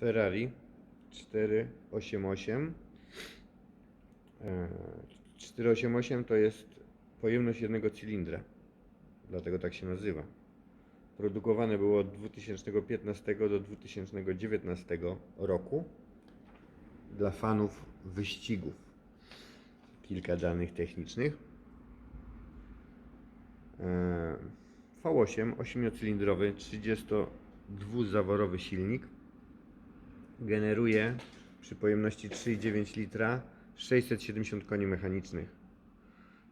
Ferrari 488. E, 488 to jest pojemność jednego cylindra. Dlatego tak się nazywa. Produkowane było od 2015 do 2019 roku dla fanów wyścigów. Kilka danych technicznych. E, V8 8-cylindrowy 32-zaworowy silnik generuje przy pojemności 3,9 litra 670 koni mechanicznych.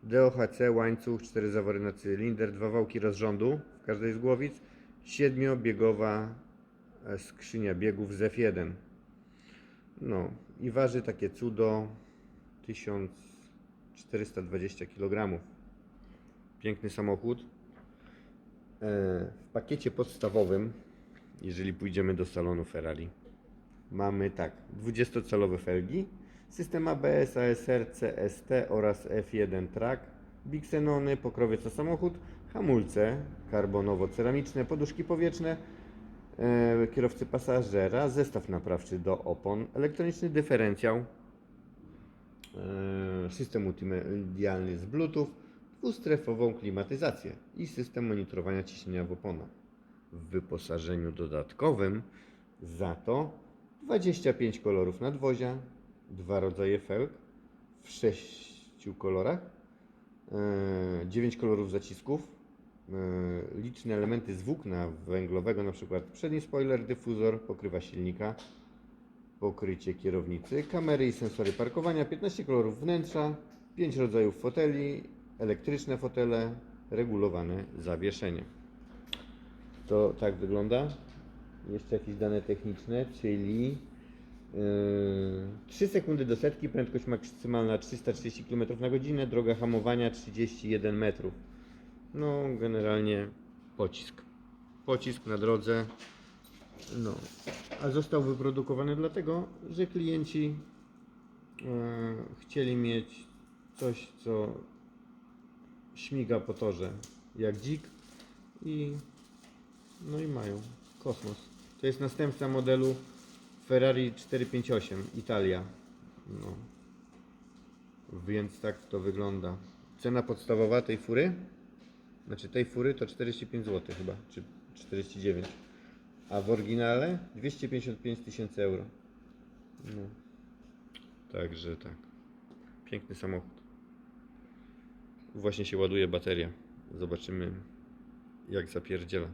DOHC, łańcuch, 4 zawory na cylinder, dwa wałki rozrządu w każdej z głowic, 7-biegowa e, skrzynia biegów z F1. No i waży takie cudo 1420 kg. Piękny samochód. E, W pakiecie podstawowym, jeżeli pójdziemy do salonu Ferrari, mamy tak, 20-calowe felgi, system ABS, ASR, CST oraz F1 Track, biksenony, pokrowiec na samochód, hamulce karbonowo-ceramiczne, poduszki powietrzne, e, kierowcy pasażera, zestaw naprawczy do opon, elektroniczny dyferencjał, e, system multimedialny z Bluetooth, dwustrefową klimatyzację i system monitorowania ciśnienia w oponach. W wyposażeniu dodatkowym za to 25 kolorów nadwozia, dwa rodzaje felg w sześciu kolorach, e, 9 kolorów zacisków, e, liczne elementy z włókna węglowego, np. przedni spoiler, dyfuzor, pokrywa silnika, pokrycie kierownicy, kamery i sensory parkowania, 15 kolorów wnętrza, 5 rodzajów foteli, elektryczne fotele, regulowane zawieszenie. To tak wygląda. Jeszcze jakieś dane techniczne, czyli yy, 3 sekundy do setki, prędkość maksymalna 330 km na godzinę, droga hamowania 31 metrów. No, generalnie pocisk. Pocisk na drodze. No, a został wyprodukowany dlatego, że klienci e, chcieli mieć coś, co śmiga po torze jak dzik i no i mają kosmos. To jest następca modelu Ferrari 458 Italia. No. Więc tak to wygląda. Cena podstawowa tej fury, znaczy tej fury to 45 zł chyba, czy 49. A w oryginale 255 tysięcy euro. No. Także tak. Piękny samochód. Właśnie się ładuje bateria. Zobaczymy jak zapierdziela.